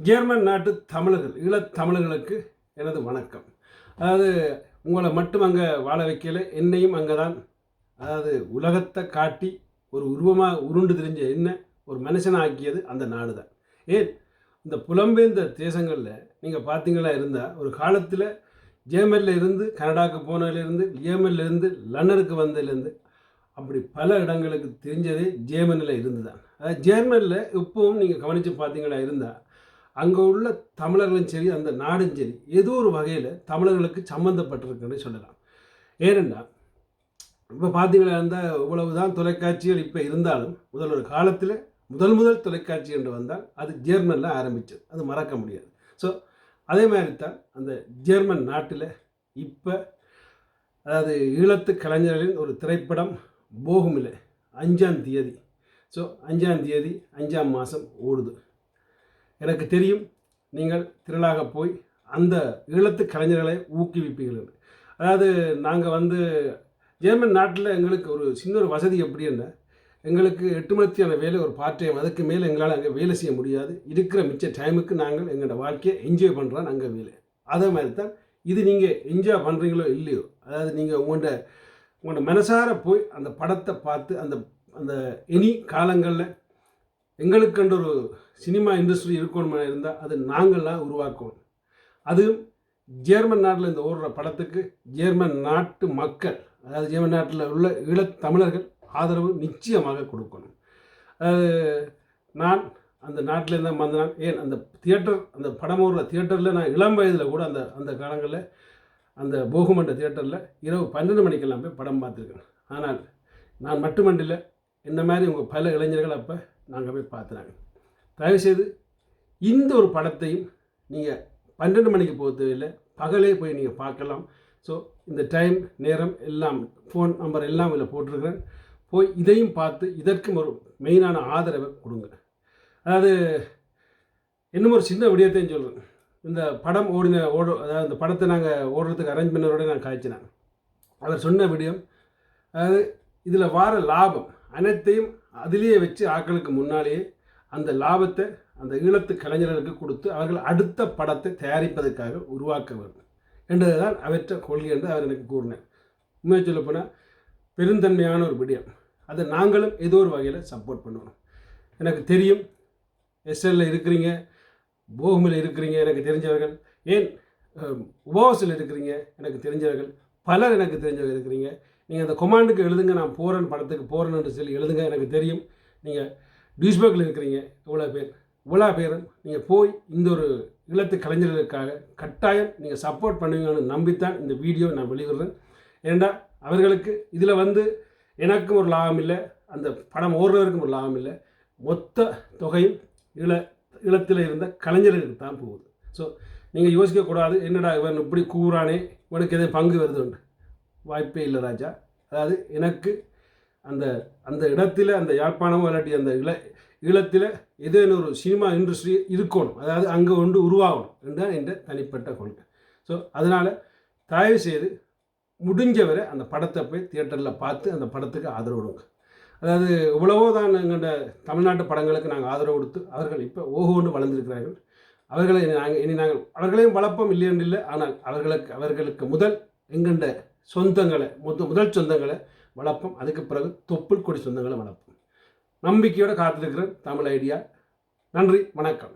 German நாட்டு தமிழர்கள் ஈழத்தமிழர்களுக்கு எனது வணக்கம். அதாவது உங்களை மட்டும் அங்கே வாழ வைக்கல என்னையும் அங்கே தான் அதாவது உலகத்தை காட்டி ஒரு உருவமாக உருண்டு தெரிஞ்ச என்ன ஒரு மனுஷனை ஆக்கியது அந்த நாடு தான் ஏன்? இந்த புலம்பெயர்ந்த தேசங்களில் நீங்கள் பார்த்தீங்களா இருந்தால் ஒரு காலத்தில் ஜேர்மனில் இருந்து கனடாவுக்கு போனதுலேருந்து ஜேர்மனில் லண்டனுக்கு வந்ததுலேருந்து அப்படி பல இடங்களுக்கு தெரிஞ்சதே ஜேர்மனில் இருந்து தான் அதாவது ஜேர்மனில் இப்போவும் நீங்கள் கவனித்து பார்த்தீங்களா இருந்தால் அங்கே உள்ள தமிழர்களும் சரி அந்த நாடும் சரி ஏதோ ஒரு வகையில் தமிழர்களுக்கு சம்மந்தப்பட்டிருக்குன்னு சொல்லலாம். ஏனென்னா இப்போ பார்த்தீங்களா இருந்தால் இவ்வளவு தான் தொலைக்காட்சிகள் இப்போ இருந்தாலும் முதல் ஒரு காலத்தில் முதல் முதல் தொலைக்காட்சி என்று வந்தால் அது ஜேர்மனில் ஆரம்பித்தது அது மறக்க முடியாது. ஸோ அதே மாதிரி தான் அந்த ஜெர்மன் நாட்டில் இப்போ அதாவது ஈழத்து கலைஞர்களின் ஒரு திரைப்படம் போகுமில்லை. அஞ்சாம் தேதி. ஸோ அஞ்சாம் தேதி அஞ்சாம் மாதம் ஓடுது. எனக்கு தெரியும் நீங்கள் திரளாக போய் அந்த ஈழத்து கலைஞர்களை ஊக்குவிப்பீர்கள். அதாவது நாங்கள் வந்து ஜெர்மன் நாட்டில் எங்களுக்கு ஒரு சின்ன ஒரு வசதி எப்படின்னா எங்களுக்கு எட்டு மணித்தியான வேலை ஒரு பார்ட் டைம் அதுக்கு மேலே எங்களால் அங்கே வேலை செய்ய முடியாது. இருக்கிற மிச்ச டைமுக்கு நாங்கள் எங்களோட வாழ்க்கையை என்ஜாய் பண்ணுறோம் அங்கே வேலை. அதே மாதிரி தான் இது நீங்கள் என்ஜாய் பண்ணுறீங்களோ இல்லையோ அதாவது நீங்கள் உங்கள்கிட்ட உங்களோட மனசார போய் அந்த படத்தை பார்த்து அந்த அந்த இனி காலங்களில் எங்களுக்கென்று ஒரு சினிமா இண்டஸ்ட்ரி இருக்கணுமா இருந்தால் அது நாங்களாம் உருவாக்கணும். அதுவும் ஜேர்மன் நாட்டில் இந்த ஓடுற படத்துக்கு ஜேர்மன் நாட்டு மக்கள் அதாவது ஜேர்மன் நாட்டில் உள்ள ஈழத் தமிழர்கள் ஆதரவு நிச்சயமாக கொடுக்கணும். நான் அந்த நாட்டில் இருந்தால் வந்தேன் ஏன் அந்த தியேட்டர் அந்த படம் ஓடுற தியேட்டரில் நான் இளம் வயதில் கூட அந்த அந்த காலங்களில் அந்த போகுமண்ட தியேட்டரில் இரவு பன்னெண்டு மணிக்கெல்லாம் போய் படம் பார்த்துருக்கேன். ஆனால் நான் மட்டுமண்டில்ல இந்த மாதிரி உங்கள் பல இளைஞர்கள் அப்போ நாங்கள் போய் பார்த்துனாங்க தயவுசெய்து இந்த ஒரு படத்தையும் நீங்கள் பன்னெண்டு மணிக்கு போக தேவையில்லை. பகலே போய் நீங்கள் பார்க்கலாம். ஸோ இந்த டைம் நேரம் எல்லாம் ஃபோன் நம்பர் எல்லாம் இதில் போட்டிருக்கிறேன். போய் இதையும் பார்த்து இதற்கும் ஒரு மெயினான ஆதரவை கொடுங்க. அதாவது இன்னும் ஒரு சின்ன விடயத்தையும் சொல்கிறேன் இந்த படம் ஓடின ஓடு அதாவது இந்த படத்தை நாங்கள் ஓடுறதுக்கு அரேஞ்ச் பண்ணதோட நான் காய்ச்சினேன். அவர் சொன்ன விடயம் அதாவது இதில் வார லாபம். அனைத்தையும் அதிலேயே வச்சு ஆட்களுக்கு முன்னாலேயே அந்த லாபத்தை அந்த ஈழத்து கலைஞர்களுக்கு கொடுத்து அவர்கள் அடுத்த படத்தை தயாரிப்பதற்காக உருவாக்க வேண்டும். என்றதுதான் அவற்றை கொள்கை என்று அவர் எனக்கு கூறினார். உண்மையை சொல்லப்போனால் பெருந்தன்மையான ஒரு விடயம். அதை நாங்களும் ஏதோ ஒரு வகையில் சப்போர்ட் பண்ணுவோம். எனக்கு தெரியும் எஸ்எல்ல இருக்கிறீங்க போகுமில் இருக்கிறீங்க எனக்கு தெரிஞ்சவர்கள். ஏன் உபவாசில் இருக்கிறீங்க எனக்கு தெரிஞ்சவர்கள். பலர் எனக்கு தெரிஞ்சவர்கள் இருக்கிறீங்க. நீங்கள் அந்த கொமாண்டுக்கு எழுதுங்க நான் போகிறேன் படத்துக்கு போகிறேன்னு சொல்லி எழுதுங்க எனக்கு தெரியும். நீங்கள் டியூஸ்பர்கில் இருக்கிறீங்க இவ்வளோ பேர். இவ்வளோ பேரும் நீங்கள் போய் இந்த ஒரு இல்லத்து கலைஞர்களுக்காக கட்டாயம் நீங்கள் சப்போர்ட் பண்ணுவீங்கன்னு நம்பித்தான் இந்த வீடியோ நான் வெளியிடுறேன். ஏண்டா அவர்களுக்கு இதில் வந்து எனக்கும் ஒரு லாபம் இல்லை அந்த படம் ஓடுறவருக்கும் ஒரு லாபம் இல்லை. மொத்த தொகையும் இள இளத்தில் இருந்த கலைஞர்களுக்கு தான் போகுது. ஸோ நீங்கள் யோசிக்கக்கூடாது என்னடா இவன் இப்படி கூறானே இவனுக்கு எதோ பங்கு வருதுண்டு வாய்ப்பே இல்லை ராஜா. அதாவது எனக்கு அந்த அந்த இடத்துல அந்த யாழ்ப்பாணமோ இல்லாட்டி அந்த இள ஈழத்தில் ஏதேனும் ஒரு சினிமா இண்டஸ்ட்ரி இருக்கணும். அதாவது அங்கே ஒன்று உருவாகணும் என்றால் என்ற தனிப்பட்ட கொள்கை. ஸோ அதனால் தயவு செய்து முடிஞ்சவரை அந்த படத்தை போய் தியேட்டரில் பார்த்து அந்த படத்துக்கு ஆதரவு கொடுங்க. அதாவது இவ்வளவோ தான் எங்கள்கிட்ட தமிழ்நாட்டு படங்களுக்கு நாங்கள் ஆதரவு கொடுத்து அவர்கள் இப்போ ஓஹோன்னு வளர்ந்துருக்கிறார்கள். அவர்களை நாங்கள் இனி நாங்கள் அவர்களையும் வளர்ப்போம் இல்லையென்று இல்லை ஆனால் அவர்களுக்கு அவர்களுக்கு முதல் எங்கண்ட சொந்தங்களை முத முதல் சொந்தங்களை வளர்ப்போம். அதுக்கு பிறகு தொப்புள் கொடி சொந்தங்களை வளர்ப்போம். நம்பிக்கையோடு காத்திருக்கிற தமிழ் ஐடியா. நன்றி வணக்கம்.